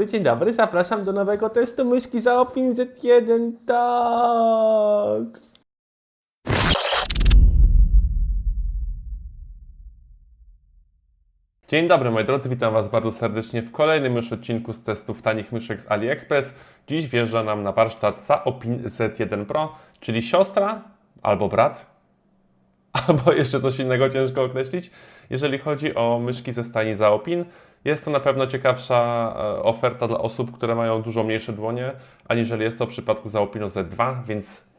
Dzień dobry, zapraszam do nowego testu myszki za Opin Z1, tak! Dzień dobry moi drodzy, witam Was bardzo serdecznie w kolejnym już odcinku z testów tanich myszek z AliExpress. Dziś wjeżdża nam na warsztat Zaopin Z1 Pro, czyli siostra albo brat, albo jeszcze coś innego ciężko określić. Jeżeli chodzi o myszki ze stajni Zaopin, jest to na pewno ciekawsza e, oferta dla osób, które mają dużo mniejsze dłonie, aniżeli jest to w przypadku Zaopinu Z2, więc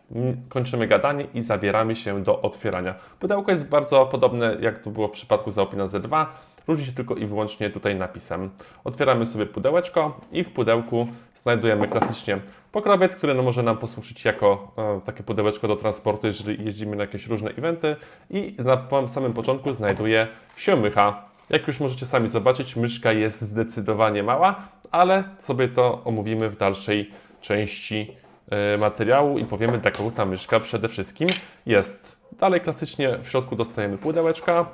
kończymy gadanie i zabieramy się do otwierania. Pudełko jest bardzo podobne jak to było w przypadku Zaopina Z2, różni się tylko i wyłącznie tutaj napisem. Otwieramy sobie pudełeczko i w pudełku znajdujemy klasycznie pokrowiec, który no może nam posłużyć jako e, takie pudełeczko do transportu, jeżeli jeździmy na jakieś różne eventy i na samym początku znajduje się mycha. Jak już możecie sami zobaczyć, myszka jest zdecydowanie mała, ale sobie to omówimy w dalszej części e, materiału i powiemy, kogo ta myszka przede wszystkim jest. Dalej klasycznie w środku dostajemy pudełeczka.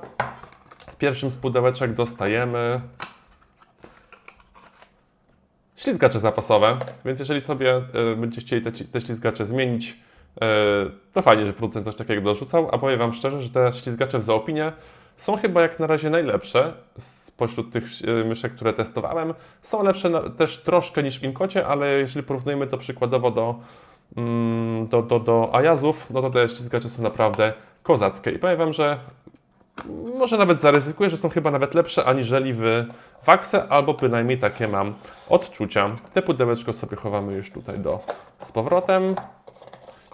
Pierwszym z pudełeczek dostajemy ślizgacze zapasowe, więc jeżeli sobie e, będziecie chcieli te, te ślizgacze zmienić, e, to fajnie, że producent coś takiego dorzucał, a powiem Wam szczerze, że te ślizgacze w Zaopinie są chyba jak na razie najlepsze spośród tych e, myszek, które testowałem. Są lepsze też troszkę niż w Inkocie, ale jeżeli porównujemy to przykładowo do, mm, do, do, do Ayazów, no to te ślizgacze są naprawdę kozackie. I powiem Wam, że może nawet zaryzykuję, że są chyba nawet lepsze aniżeli w Waxe, albo bynajmniej takie mam odczucia. Te pudełeczko sobie chowamy już tutaj do, z powrotem.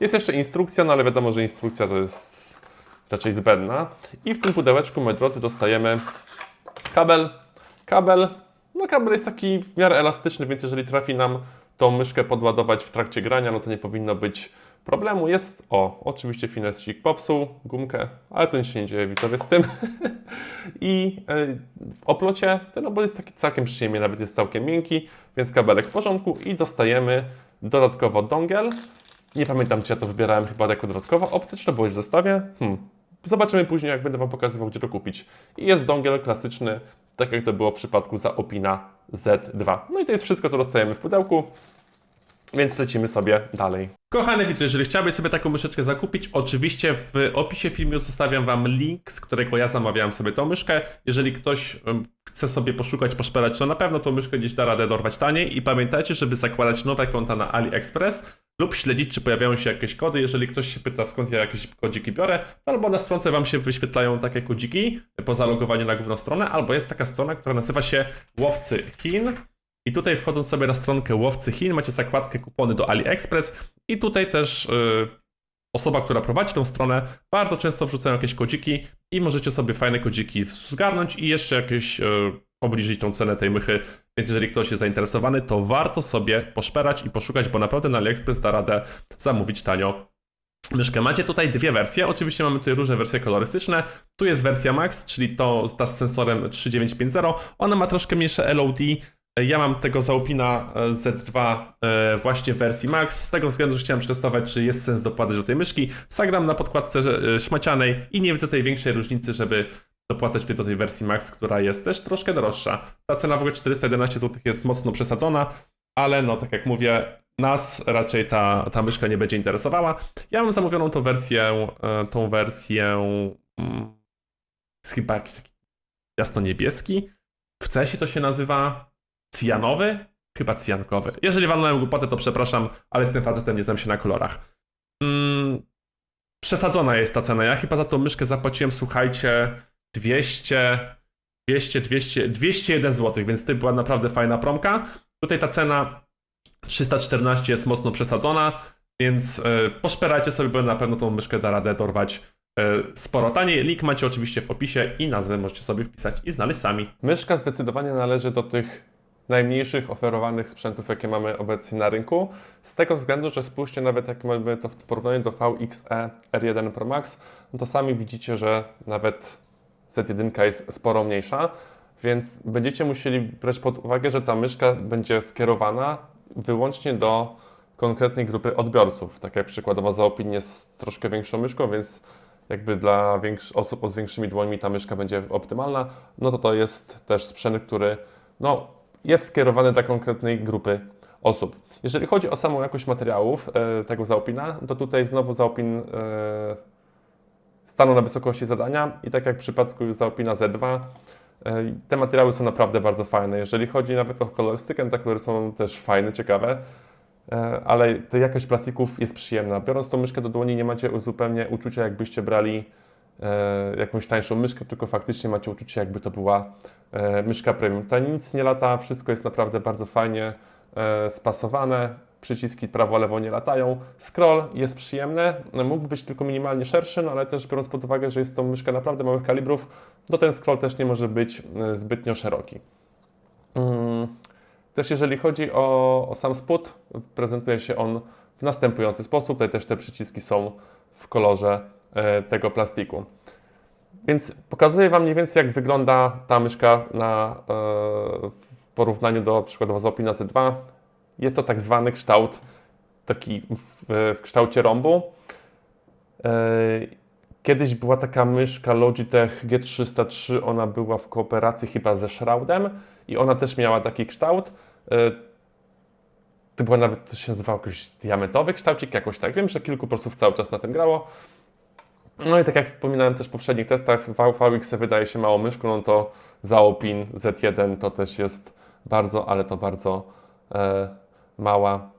Jest jeszcze instrukcja, no ale wiadomo, że instrukcja to jest raczej zbędna. I w tym pudełeczku, moi drodzy, dostajemy kabel. Kabel, no kabel jest taki w miarę elastyczny, więc jeżeli trafi nam tą myszkę podładować w trakcie grania, no to nie powinno być problemu. Jest, o, oczywiście finescik popsuł gumkę, ale to nic się nie dzieje, widzowie, z tym. I e, w oplocie ten obol jest taki całkiem przyjemny, nawet jest całkiem miękki, więc kabelek w porządku i dostajemy dodatkowo dongiel. Nie pamiętam, czy ja to wybierałem chyba jako dodatkowa opcja, czy to było już w zestawie. Hmm. Zobaczymy później, jak będę Wam pokazywał, gdzie to kupić. I jest dongiel klasyczny, tak jak to było w przypadku Zaopina Z2. No i to jest wszystko, co dostajemy w pudełku, więc lecimy sobie dalej. Kochany widzu, jeżeli chciałbyś sobie taką myszeczkę zakupić, oczywiście w opisie filmu zostawiam Wam link, z którego ja zamawiałem sobie tą myszkę. Jeżeli ktoś chce sobie poszukać, poszperać, to na pewno tą myszkę gdzieś da radę dorwać taniej. I pamiętajcie, żeby zakładać nowe konta na AliExpress lub śledzić, czy pojawiają się jakieś kody. Jeżeli ktoś się pyta, skąd ja jakieś kodziki biorę, to albo na stronce Wam się wyświetlają takie kodziki po zalogowaniu na główną stronę, albo jest taka strona, która nazywa się Łowcy Chin. I tutaj wchodząc sobie na stronkę Łowcy Chin, macie zakładkę kupony do AliExpress i tutaj też y, osoba, która prowadzi tą stronę, bardzo często wrzucają jakieś kodziki i możecie sobie fajne kodziki zgarnąć i jeszcze jakieś y, obniżyć tą cenę tej mychy. Więc jeżeli ktoś jest zainteresowany, to warto sobie poszperać i poszukać, bo naprawdę na AliExpress da radę zamówić tanio myszkę. Macie tutaj dwie wersje. Oczywiście mamy tutaj różne wersje kolorystyczne. Tu jest wersja Max, czyli to ta z sensorem 3950. Ona ma troszkę mniejsze LOD. Ja mam tego Zaupina e, Z2 e, właśnie w wersji Max, z tego względu, że chciałem przetestować, czy jest sens dopłacać do tej myszki. Zagram na podkładce e, szmacianej i nie widzę tej większej różnicy, żeby dopłacać do tej wersji Max, która jest też troszkę droższa. Ta cena w ogóle 411 zł jest mocno przesadzona, ale no tak jak mówię, nas raczej ta, ta myszka nie będzie interesowała. Ja mam zamówioną tą wersję, tą wersję mm, jest chyba jakiś taki jasno-niebieski. W CS to się nazywa cyjanowy? Chyba cyjankowy. Jeżeli walnąłem głupotę, to przepraszam, ale z tym facetem nie znam się na kolorach. Mm, przesadzona jest ta cena. Ja chyba za tą myszkę zapłaciłem, słuchajcie, 200, 200, 200, 201 zł, więc to była naprawdę fajna promka. Tutaj ta cena 314 jest mocno przesadzona, więc e, poszperajcie sobie, bo na pewno tą myszkę da radę dorwać e, sporo taniej. Link macie oczywiście w opisie i nazwę możecie sobie wpisać i znaleźć sami. Myszka zdecydowanie należy do tych najmniejszych oferowanych sprzętów, jakie mamy obecnie na rynku. Z tego względu, że spójrzcie nawet jak mamy to w porównaniu do VXE R1 Pro Max, no to sami widzicie, że nawet Z1 jest sporo mniejsza, więc będziecie musieli brać pod uwagę, że ta myszka będzie skierowana wyłącznie do konkretnej grupy odbiorców. Tak jak przykładowo Zaopin jest troszkę większą myszką, więc jakby dla osób z większymi dłońmi ta myszka będzie optymalna, no to to jest też sprzęt, który no, jest skierowany dla konkretnej grupy osób. Jeżeli chodzi o samą jakość materiałów e, tego zaopina, to tutaj znowu zaopin e, stanął na wysokości zadania i tak jak w przypadku zaopina Z2, e, te materiały są naprawdę bardzo fajne. Jeżeli chodzi nawet o kolorystykę, te kolory są też fajne, ciekawe, ale ta jakość plastików jest przyjemna. Biorąc tą myszkę do dłoni nie macie zupełnie uczucia jakbyście brali jakąś tańszą myszkę, tylko faktycznie macie uczucie jakby to była e, myszka premium. Tutaj nic nie lata, wszystko jest naprawdę bardzo fajnie e, spasowane. Przyciski prawo-lewo nie latają. Scroll jest przyjemny, mógłby być tylko minimalnie szerszy, no ale też biorąc pod uwagę, że jest to myszka naprawdę małych kalibrów, to ten scroll też nie może być e, zbytnio szeroki. Mm. Też jeżeli chodzi o, o sam spód, prezentuje się on w następujący sposób. Tutaj też te przyciski są w kolorze e, tego plastiku. Więc pokazuję Wam mniej więcej, jak wygląda ta myszka na, e, w porównaniu do przykładowo Zopina Z2. Jest to tak zwany kształt, taki w, w kształcie rąbu. E, Kiedyś była taka myszka Logitech G303, ona była w kooperacji chyba ze Shroudem i ona też miała taki kształt. E, To była nawet, to się nazywało jakiś diamentowy kształcik, jakoś tak. Wiem, że kilku prosów cały czas na tym grało. No i tak jak wspominałem też w poprzednich testach, VX wydaje się mało myszką, no to Zaopin Z1 to też jest bardzo, ale to bardzo e, mała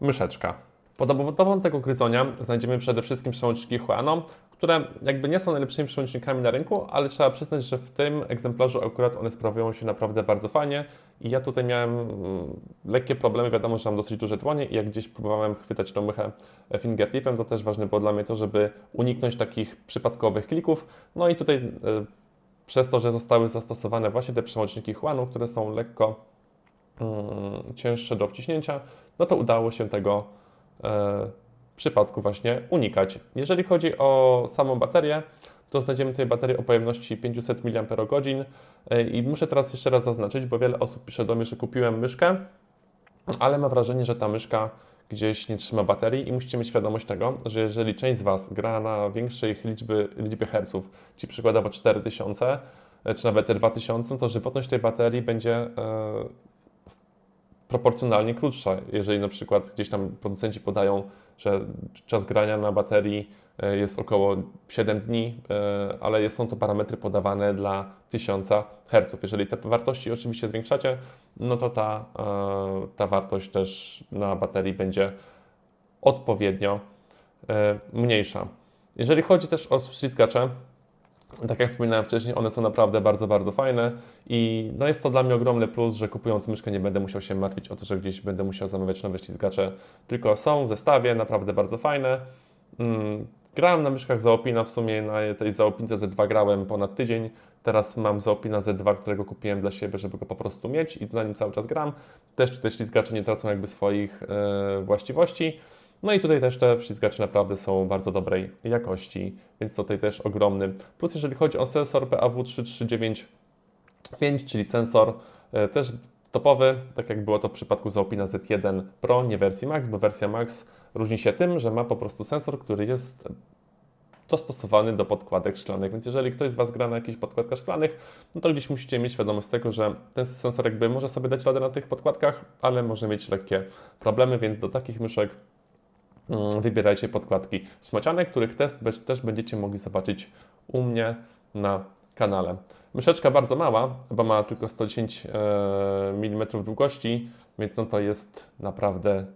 myszeczka. Pod obwodową tego gryzonia znajdziemy przede wszystkim przełączniki Huano, które jakby nie są najlepszymi przełącznikami na rynku, ale trzeba przyznać, że w tym egzemplarzu akurat one sprawują się naprawdę bardzo fajnie i ja tutaj miałem mm, lekkie problemy, wiadomo, że mam dosyć duże dłonie i jak gdzieś próbowałem chwytać tą mychę fingertipem, to też ważne było dla mnie to, żeby uniknąć takich przypadkowych klików. No i tutaj e, przez to, że zostały zastosowane właśnie te przełączniki Huano, które są lekko mm, cięższe do wciśnięcia, no to udało się tego e, przypadku właśnie unikać. Jeżeli chodzi o samą baterię, to znajdziemy tutaj baterię o pojemności 500 mAh E, i muszę teraz jeszcze raz zaznaczyć, bo wiele osób pisze do mnie, że kupiłem myszkę, ale ma wrażenie, że ta myszka gdzieś nie trzyma baterii i musicie mieć świadomość tego, że jeżeli część z Was gra na większej liczby, liczbie herców, czyli przykładowo 4000 e, czy nawet te 2000, to żywotność tej baterii będzie e, proporcjonalnie krótsza. Jeżeli na przykład gdzieś tam producenci podają, że czas grania na baterii e, jest około 7 dni, e, ale są to parametry podawane dla 1000 Hz. Jeżeli te wartości oczywiście zwiększacie, no to ta, e, ta wartość też na baterii będzie odpowiednio mniejsza. Jeżeli chodzi też o ślizgacze, tak jak wspominałem wcześniej, one są naprawdę bardzo, bardzo fajne i no jest to dla mnie ogromny plus, że kupując myszkę nie będę musiał się martwić o to, że gdzieś będę musiał zamawiać nowe ślizgacze, tylko są w zestawie, naprawdę bardzo fajne. Mm, Grałem na myszkach Zaopina, w sumie na tej Zaopince Z2 grałem ponad tydzień. Teraz mam Zaopina Z2, którego kupiłem dla siebie, żeby go po prostu mieć i na nim cały czas gram. Też te ślizgacze nie tracą jakby swoich e, właściwości. No i tutaj też te ślizgacze naprawdę są bardzo dobrej jakości, więc tutaj też ogromny. Plus jeżeli chodzi o sensor PAW3395, czyli sensor e, też topowy, tak jak było to w przypadku Zaopina Z1 Pro, nie wersji Max, bo wersja Max różni się tym, że ma po prostu sensor, który jest dostosowany do podkładek szklanych, więc jeżeli ktoś z Was gra na jakichś podkładkach szklanych, no to gdzieś musicie mieć świadomość tego, że ten sensor jakby może sobie dać radę na tych podkładkach, ale może mieć lekkie problemy, więc do takich myszek wybierajcie podkładki szmaciane, których test też będziecie mogli zobaczyć u mnie na kanale. Myszeczka bardzo mała, bo ma tylko 110 mm długości, więc no to jest naprawdę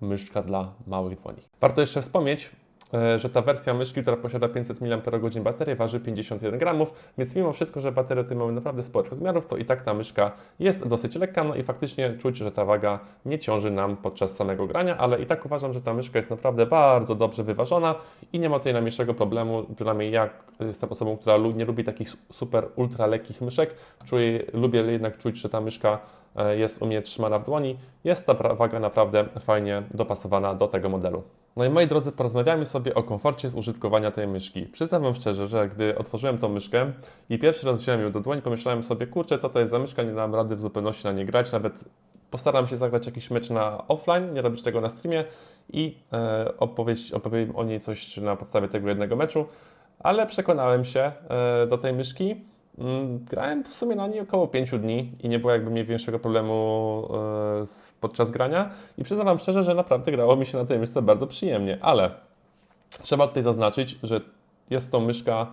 myszka dla małych dłoni. Warto jeszcze wspomnieć, e, że ta wersja myszki, która posiada 500 mAh baterii, waży 51 gramów, więc mimo wszystko, że baterie te mamy naprawdę sporych rozmiarów, to i tak ta myszka jest dosyć lekka, no i faktycznie czuć, że ta waga nie ciąży nam podczas samego grania, ale i tak uważam, że ta myszka jest naprawdę bardzo dobrze wyważona i nie ma tutaj najmniejszego problemu, przynajmniej ja jestem osobą, która nie lubi takich su- super ultra lekkich myszek, czuję, lubię jednak czuć, że ta myszka e, jest u mnie trzymana w dłoni, jest ta waga naprawdę fajnie dopasowana do tego modelu. No i moi drodzy, porozmawiamy sobie o komforcie z użytkowania tej myszki. Przyznam Wam szczerze, że gdy otworzyłem tą myszkę i pierwszy raz wziąłem ją do dłoni, pomyślałem sobie, kurczę, co to jest za myszka, nie dam rady w zupełności na nie grać, nawet postaram się zagrać jakiś mecz na offline, nie robić tego na streamie i e, opowieść, opowiem o niej coś na podstawie tego jednego meczu, ale przekonałem się e, do tej myszki Grałem w sumie na niej około 5 dni i nie było jakby mi większego problemu e, podczas grania. I przyznam Wam szczerze, że naprawdę grało mi się na tej myszce bardzo przyjemnie, ale trzeba tutaj zaznaczyć, że jest to myszka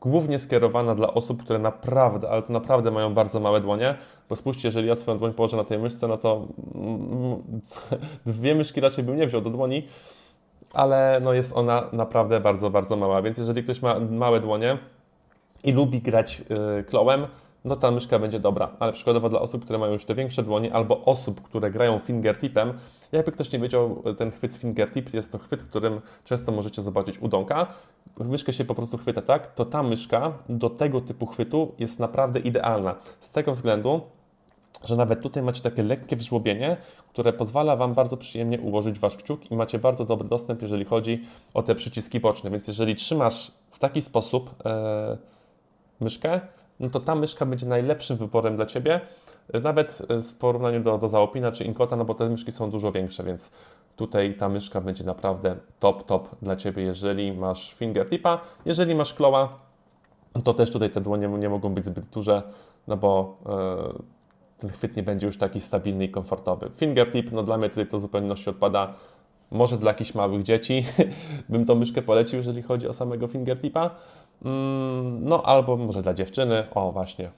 głównie skierowana dla osób, które naprawdę, ale to naprawdę mają bardzo małe dłonie, bo spójrzcie, jeżeli ja swoją dłoń położę na tej myszce, no to mm, dwie myszki raczej bym nie wziął do dłoni, ale no jest ona naprawdę bardzo, bardzo mała, więc jeżeli ktoś ma małe dłonie i lubi grać y, klołem, no ta myszka będzie dobra, ale przykładowo dla osób, które mają już te większe dłonie, albo osób, które grają fingertipem, jakby ktoś nie wiedział, ten chwyt fingertip jest to chwyt, którym często możecie zobaczyć u Donka. Myszkę się po prostu chwyta tak, to ta myszka do tego typu chwytu jest naprawdę idealna. Z tego względu, że nawet tutaj macie takie lekkie wżłobienie, które pozwala Wam bardzo przyjemnie ułożyć Wasz kciuk i macie bardzo dobry dostęp, jeżeli chodzi o te przyciski boczne. Więc jeżeli trzymasz w taki sposób e, myszkę, no to ta myszka będzie najlepszym wyborem dla Ciebie, nawet e, w porównaniu do, do Zaopina czy Inkota, no bo te myszki są dużo większe, więc tutaj ta myszka będzie naprawdę top, top dla Ciebie, jeżeli masz fingertipa. Jeżeli masz kloła, to też tutaj te dłonie nie mogą być zbyt duże, no bo e, ten chwyt nie będzie już taki stabilny i komfortowy. Fingertip, no dla mnie tutaj to zupełności odpada. Może dla jakichś małych dzieci bym tą myszkę polecił, jeżeli chodzi o samego fingertipa. Mm, No albo może dla dziewczyny, o właśnie.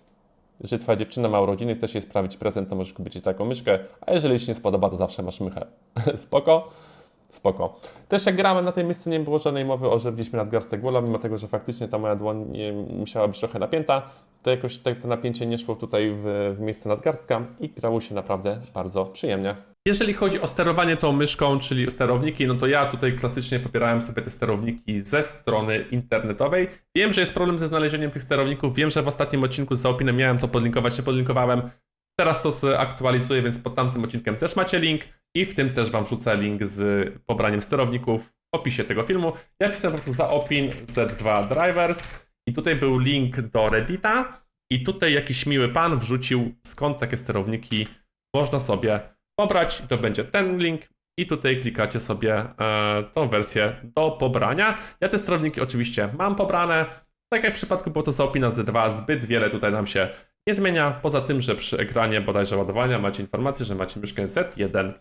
Jeżeli twoja dziewczyna ma urodziny i chce jej sprawić prezent, to możesz kupić jej taką myszkę, a jeżeli ci nie spodoba, to zawsze masz mychę. Spoko? Spoko. Też jak grałem na tej myszce, nie było żadnej mowy o, że wbiliśmy nadgarstek głola, mimo tego, że faktycznie ta moja dłoń musiała być trochę napięta, to jakoś te, to napięcie nie szło tutaj w, w miejsce nadgarstka i grało się naprawdę bardzo przyjemnie. Jeżeli chodzi o sterowanie tą myszką, czyli sterowniki, no to ja tutaj klasycznie popierałem sobie te sterowniki ze strony internetowej. Wiem, że jest problem ze znalezieniem tych sterowników, wiem, że w ostatnim odcinku z Zaopinem miałem to podlinkować, nie podlinkowałem. Teraz to zaktualizuję, więc pod tamtym odcinkiem też macie link i w tym też Wam wrzucę link z pobraniem sterowników w opisie tego filmu. Ja pisałem po prostu Zaopin Z2 Drivers i tutaj był link do Reddita i tutaj jakiś miły pan wrzucił skąd takie sterowniki można sobie pobrać. To będzie ten link i tutaj klikacie sobie e, tą wersję do pobrania. Ja te sterowniki oczywiście mam pobrane. Tak jak w przypadku było to Zaopina Z2, zbyt wiele tutaj nam się nie zmienia. Poza tym, że przy ekranie bodajże ładowania macie informację, że macie myszkę Z1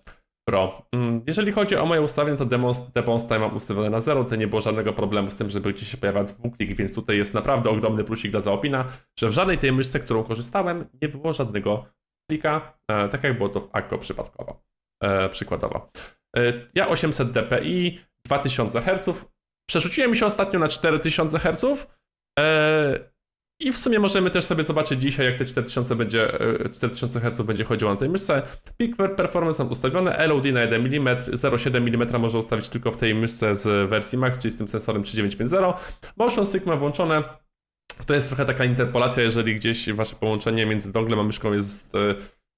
Pro. Mm, Jeżeli chodzi o moje ustawienie, to debounce time mam ustawione na 0, to nie było żadnego problemu z tym, żeby gdzieś się pojawia dwuklik, więc tutaj jest naprawdę ogromny plusik dla Zaopina, że w żadnej tej myszce, którą korzystałem, nie było żadnego klika, e, tak jak było to w Akko przypadkowo, e, przykładowo. E, ja 800 dpi, 2000 Hz, przerzuciłem się ostatnio na 4000 Hz i w sumie możemy też sobie zobaczyć dzisiaj, jak te 4000, będzie, e, 4000 Hz będzie chodziło na tej myszce. Peak performance mam ustawione, LOD na 1 mm, 0,7 mm można ustawić tylko w tej myszce z wersji Max, czyli z tym sensorem 3950. Motion Sigma włączone, to jest trochę taka interpolacja, jeżeli gdzieś wasze połączenie między donglem a myszką jest e,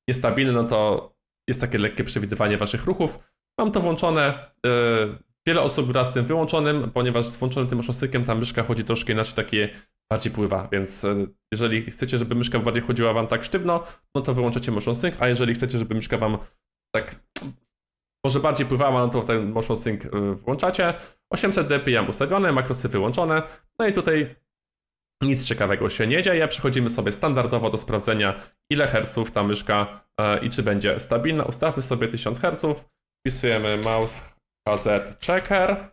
niestabilne, no to jest takie lekkie przewidywanie waszych ruchów. Mam to włączone. e, Wiele osób gra z tym wyłączonym, ponieważ z włączonym tym oszosykiem ta myszka chodzi troszkę inaczej, takie bardziej pływa, więc e, jeżeli chcecie, żeby myszka bardziej chodziła wam tak sztywno, no to wyłączacie motion sync, a jeżeli chcecie, żeby myszka wam tak może bardziej pływała, no to ten motion sync e, włączacie. 800 dpi ustawione, makrosy wyłączone, no i tutaj nic ciekawego się nie dzieje. Przechodzimy sobie standardowo do sprawdzenia, ile herców ta myszka e, i czy będzie stabilna. Ustawmy sobie 1000 herców, wpisujemy mouse HZ checker,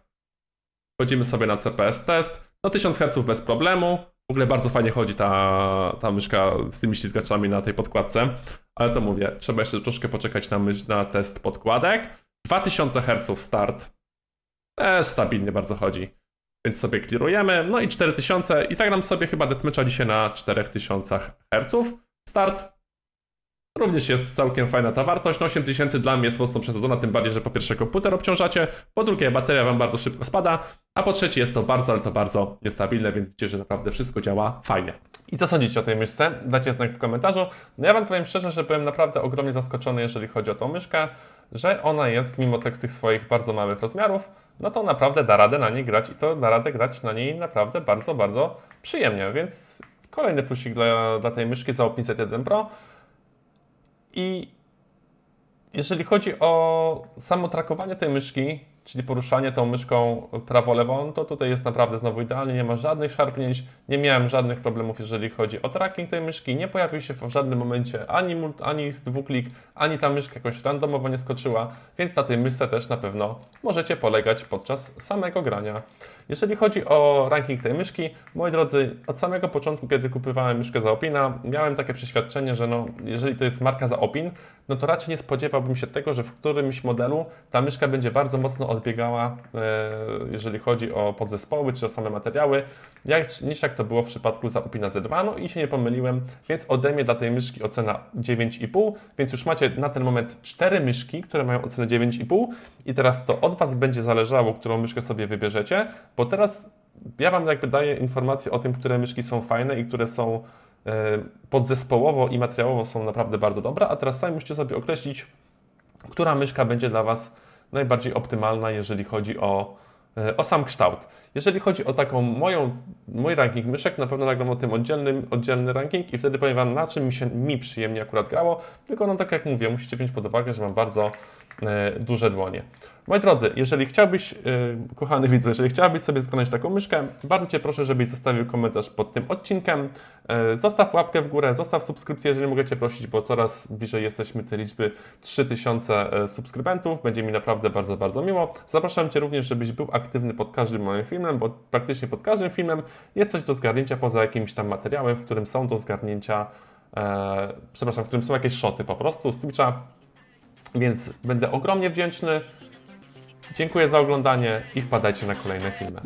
wchodzimy sobie na CPS test. No 1000 Hz bez problemu. W ogóle bardzo fajnie chodzi ta, ta myszka z tymi ślizgaczami na tej podkładce. Ale to mówię, trzeba jeszcze troszkę poczekać na, mysz, na test podkładek. 2000 Hz start. E, stabilnie bardzo chodzi. Więc sobie klirujemy. No i 4000 i zagram sobie chyba deathmatcha dzisiaj na 4000 Hz. Start. Również jest całkiem fajna ta wartość. No 8000 dla mnie jest mocno przesadzona, tym bardziej, że po pierwsze komputer obciążacie, po drugie bateria wam bardzo szybko spada, a po trzecie jest to bardzo, ale to bardzo niestabilne, więc widzicie, że naprawdę wszystko działa fajnie. I co sądzicie o tej myszce? Dajcie znak w komentarzu. No ja wam powiem szczerze, że byłem naprawdę ogromnie zaskoczony, jeżeli chodzi o tą myszkę, że ona jest, mimo tych, swoich bardzo małych rozmiarów, no to naprawdę da radę na niej grać i to da radę grać na niej naprawdę bardzo, bardzo przyjemnie, więc kolejny plusik dla, dla tej myszki za Opin Z1 Pro. I jeżeli chodzi o samo trakowanie tej myszki, czyli poruszanie tą myszką prawo-lewą, to tutaj jest naprawdę znowu idealnie, nie ma żadnych szarpnięć, nie miałem żadnych problemów, jeżeli chodzi o tracking tej myszki, nie pojawił się w żadnym momencie ani, mul- ani z dwuklik, ani ta myszka jakoś randomowo nie skoczyła, więc na tej myszce też na pewno możecie polegać podczas samego grania. Jeżeli chodzi o ranking tej myszki, moi drodzy, od samego początku, kiedy kupowałem myszkę za Opina, miałem takie przeświadczenie, że no, jeżeli to jest marka za Opin, no to raczej nie spodziewałbym się tego, że w którymś modelu ta myszka będzie bardzo mocno odbiegała, e, jeżeli chodzi o podzespoły czy o same materiały, jak, niż jak to było w przypadku za Opina Z2, no i się nie pomyliłem, więc ode mnie dla tej myszki ocena 9,5, więc już macie na ten moment cztery myszki, które mają ocenę 9,5 i teraz to od Was będzie zależało, którą myszkę sobie wybierzecie, bo teraz ja Wam jakby daję informacje o tym, które myszki są fajne i które są e, podzespołowo i materiałowo są naprawdę bardzo dobre, a teraz sami musicie sobie określić, która myszka będzie dla Was najbardziej optymalna, jeżeli chodzi o, o sam kształt. Jeżeli chodzi o taką moją, mój ranking myszek, na pewno nagram o tym oddzielnym, oddzielny ranking i wtedy powiem Wam, na czym mi się mi przyjemnie akurat grało, tylko no tak jak mówię, musicie wziąć pod uwagę, że mam bardzo e, duże dłonie. Moi drodzy, jeżeli chciałbyś, e, kochany widzu, jeżeli chciałbyś sobie zgarnąć taką myszkę, bardzo Cię proszę, żebyś zostawił komentarz pod tym odcinkiem. E, Zostaw łapkę w górę, zostaw subskrypcję, jeżeli mogę Cię prosić, bo coraz bliżej jesteśmy tej liczby 3000 e, subskrybentów. Będzie mi naprawdę bardzo, bardzo miło. Zapraszam Cię również, żebyś był aktywny pod każdym moim filmem, bo praktycznie pod każdym filmem jest coś do zgarnięcia poza jakimś tam materiałem, w którym są do zgarnięcia, e, przepraszam, w którym są jakieś szoty po prostu z Twitcha. Więc będę ogromnie wdzięczny. Dziękuję za oglądanie i wpadajcie na kolejne filmy.